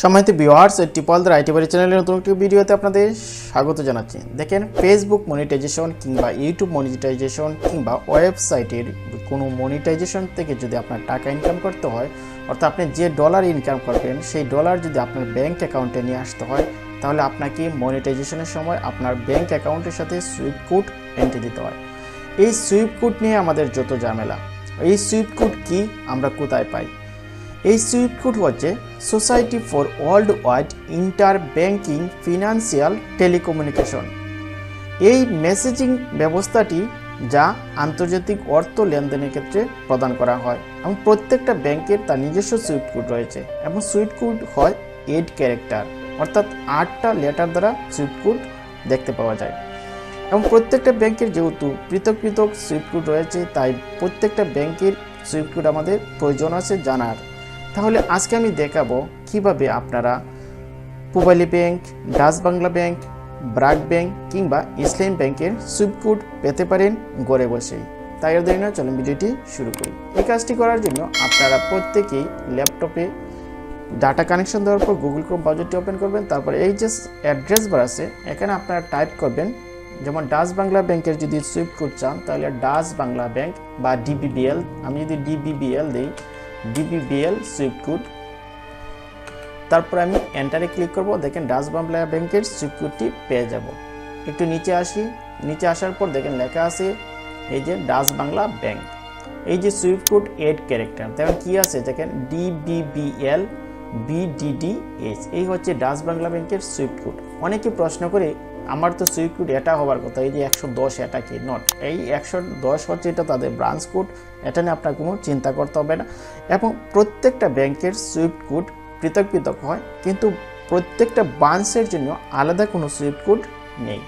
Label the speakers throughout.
Speaker 1: সম্মানিত viewers টিপলদের IT বাড়ি চ্যানেলের নতুন একটি ভিডিওতে আপনাদের স্বাগত জানাচ্ছি। দেখেন ফেসবুক মনিটাইজেশন কিংবা ইউটিউব মনিটাইজেশন কিংবা ওয়েবসাইটের কোনো মনিটাইজেশন থেকে যদি আপনার টাকা ইনকাম করতে হয়, অর্থাৎ আপনি যে ডলার ইনকাম করবেন, সেই ডলার যদি আপনার ব্যাংক অ্যাকাউন্টে নিয়ে আসতে হয়, তাহলে আপনাকে মনিটাইজেশনের সময় আপনার ব্যাংক অ্যাকাউন্টের সাথে সুইপ কোড এন্ট্রি দিতে হয়। এই সুইপ কোড নিয়ে আমাদের যত ঝামেলা, এই সুইপ কোড কি, আমরা কোথায় পাই? এই সুইফট কোড হচ্ছে society for world wide inter banking financial telecommunication. এই মেসেজিং ব্যবস্থাটি যা আন্তর্জাতিক অর্থ লেনদেনের ক্ষেত্রে প্রদান করা হয় এবং প্রত্যেকটা ব্যাংকের তার নিজস্ব সুইফট কোড রয়েছে এবং সুইফট কোড হয় এইট ক্যারেক্টার, অর্থাৎ আটটা লেটার দ্বারা সুইফট কোড দেখতে পাওয়া যায়। এবং প্রত্যেকটা ব্যাংকের যেহেতু পৃথক পৃথক সুইফট কোড রয়েছে, তাই প্রত্যেকটা ব্যাংকের সুইফট কোড আমাদের প্রয়োজন আছে জানার। তাহলে আজকে আমি দেখাবো কীভাবে আপনারা Pubali bank, Dutch Bangla bank, BRAC bank কিংবা ইসলাম ব্যাংকের সুইফট কোড পেতে পারেন ঘরে বসেই। তাই আর দেরি না চলুন ভিডিওটি শুরু করি। এই কাজটি করার জন্য আপনারা প্রত্যেকেই ল্যাপটপে ডাটা কানেকশন দেওয়ার পর গুগল ক্রোম ব্রাউজারটি ওপেন করবেন, তারপর এই যে অ্যাড্রেস বার আছে, এখানে আপনারা টাইপ করবেন, যেমন ডাচ বাংলা ব্যাংকের যদি সুইফট কোড চান, তাহলে ডাচ বাংলা ব্যাংক বা ডিবিবিএল, আমি যদি ডিবিবিএল দিই ডিবিবিএল সুইফট তারপর আমি এন্টারে ক্লিক করব, দেখেন ডাচ বাংলা ব্যাংকের সুইফট পেয়ে যাব। একটু নিচে আসি, নিচে আসার পর দেখেন লেখা আছে, এই যে ডাচ বাংলা ব্যাংক এই যে সুইফট কোড এইট ক্যারেক্টার দেখেন কি আছে? দেখেন ডিবিবিএল বিডিডিএইচ এই হচ্ছে ডাচ বাংলা ব্যাংকের সুইফট কোড অনেকে প্রশ্ন করে আমার তো সুইফট কোড এটা হওয়ার কথা, এই যে একশো দশ এটা কি নট এই একশো দশ হচ্ছে এটা তাদের ব্রাঞ্চ কোড এটা নিয়ে আপনার কোনো চিন্তা করতে হবে না। এবং প্রত্যেকটা ব্যাংকের সুইফট কোড পৃথক পৃথক হয়, কিন্তু প্রত্যেকটা ব্রাঞ্চের জন্য আলাদা কোনো সুইফট কোড নেই।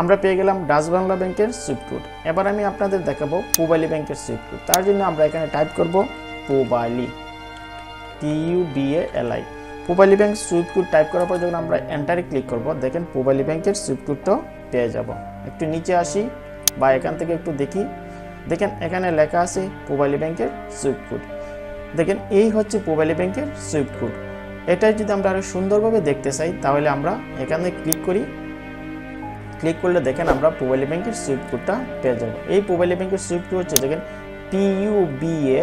Speaker 1: আমরা পেয়ে গেলাম ডাচ বাংলা ব্যাংকের সুইফট কোড এবার আমি আপনাদের দেখাবো পুবালি ব্যাংকের সুইফট কোড তার জন্য আমরা এখানে টাইপ করব Pubali T U B A L I Pubali bank SWIFT code type করার পর যখন আমরা এন্টারে ক্লিক করব, দেখেন পুবালি ব্যাংকের সুইফট কোডটাও পেয়ে যাব। একটু নিচে আসি বা এখান থেকে একটু দেখি। দেখেন এখানে লেখা আছে পুবালি ব্যাংকের সুইফট কোড দেখেন এই হচ্ছে পুবালি ব্যাংকের সুইফট কোড এটা যদি আমরা আরও সুন্দরভাবে দেখতে চাই, তাহলে আমরা এখানে ক্লিক করি। ক্লিক করলে দেখেন আমরা পুবালি ব্যাংকের সুইফট কোডটা পেয়ে যাব। এই পুবালি ব্যাংকের সুইফট কোড হচ্ছে দেখেন পিইউবিএ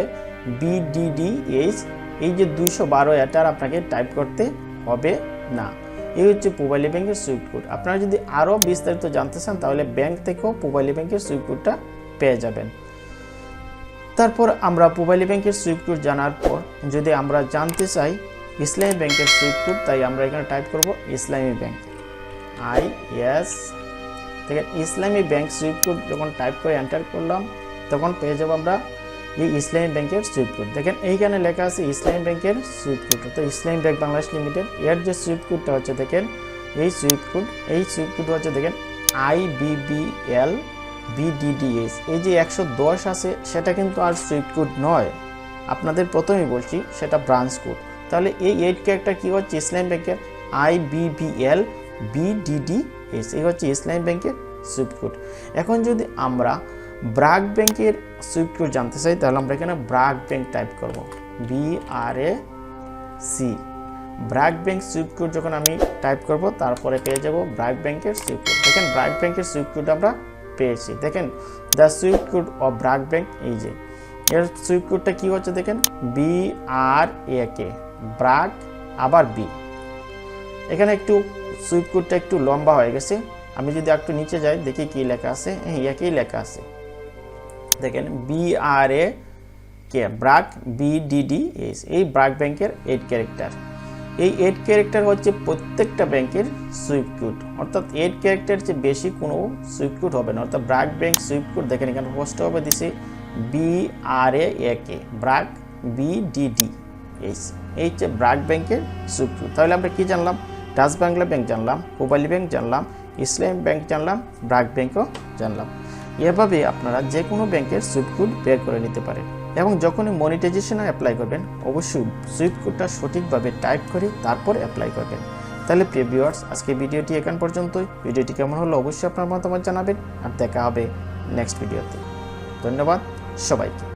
Speaker 1: বিডিডিএইচ এই যে দুইশো বারো এটার আপনাকে টাইপ করতে হবে না। এই হচ্ছে পুবালি ব্যাংকের সুইফট কোড আপনারা যদি আরও বিস্তারিত জানতে চান, তাহলে ব্যাংক থেকেও পুবালি ব্যাংকের সুইফট কোডটা পেয়ে যাবেন। তারপর আমরা পুবালি ব্যাংকের সুইফট কোড জানার পর, যদি আমরা জানতে চাই ইসলামী ব্যাংকের সুইফট কোড তাই আমরা এখানে টাইপ করব ইসলামী ব্যাংক আই এস দেখেন ইসলামী ব্যাংক সুইফট কোড যখন টাইপ করে এন্টার করলাম, তখন পেয়ে যাব আমরা এই ইসলামী ব্যাংকের সুইফট কোড দেখেন, এইখানে লেখা আছে ইসলামী ব্যাংকের সুইফট কোড তো ইসলামী ব্যাংক বাংলাদেশ লিমিটেড এর যে সুইফট কোডটা হচ্ছে, দেখেন, এই সুইফট কোড এই সুইফট কোড হচ্ছে, দেখেন আই বিবিএল বিডিডিএস এই যে একশো দশ আছে, সেটা কিন্তু আর সুইফট কোড নয়। আপনাদের প্রথমেই বলছি, সেটা ব্রাঞ্চ কোড তাহলে এই এইট ক্যারেক্টার কী হচ্ছে? ইসলাম ব্যাংকের আই বিবিএল বিডিডিএস এই হচ্ছে ইসলাম ব্যাংকের সুইফট কোড এখন যদি আমরা ব্রাক ব্যাংকের সুইফট কোড জানতে চাই, তাহলে আমরা এখানে ব্রাক ব্যাংক টাইপ করব। B R A C BRAC bank SWIFT code যখন আমি টাইপ করব, তারপরে পেয়ে যাব ব্রাক ব্যাংকের সুইফট কোড দেখেন ব্রাক ব্যাংকের সুইফট কোড আমরা পেয়েছি। দেখেন the SWIFT code of BRAC bank এই যে, এর সুইফট কোডটা কী হচ্ছে দেখেন? B R A K BRAC আবার বি এখানে একটু সুইফট কোডটা একটু লম্বা হয়ে গেছে। আমি যদি একটু নিচে যাই, দেখি কি লেখা আছে। হ্যাঁ একই লেখা আছে। দেখেন B R A K, BRAC B D D S এই ব্রাক ব্যাংকের এইট ক্যারেক্টার এই এইট ক্যারেক্টার হচ্ছে প্রত্যেকটা ব্যাংকের সুইফট কোড অর্থাৎ এইট ক্যারেক্টার চেয়ে বেশি কোনো সুইফট কোড হবে না, অর্থাৎ ব্রাক ব্যাংক সুইফট কোড দেখেন এখানে পোস্ট হবে দিছে B R A K BRAC B D D H এই হচ্ছে ব্রাক ব্যাংকের সুইফট কোড তাহলে আমরা কি জানলাম? ডাচ বাংলা ব্যাংক জানলাম, পুবালি ব্যাংক জানলাম, ইসলাম ব্যাংক জানলাম, ব্রাক ব্যাংকও জানলাম। এভাবে আপনারা যে কোনো ব্যাংকের সুইফট কোড বের করে নিতে পারেন। এবং যখনই মনিটাইজেশনে অ্যাপ্লাই করবেন, অবশ্যই সুইফট কোডটা সঠিকভাবে টাইপ করে তারপর অ্যাপ্লাই করবেন। তাহলে প্রিয় ভিউয়ার্স আজকে ভিডিওটি এখান পর্যন্তই। ভিডিওটি কেমন হলো অবশ্যই আপনার মতামত জানাবেন। আর দেখা হবে নেক্সট ভিডিওতে ধন্যবাদ সবাইকে।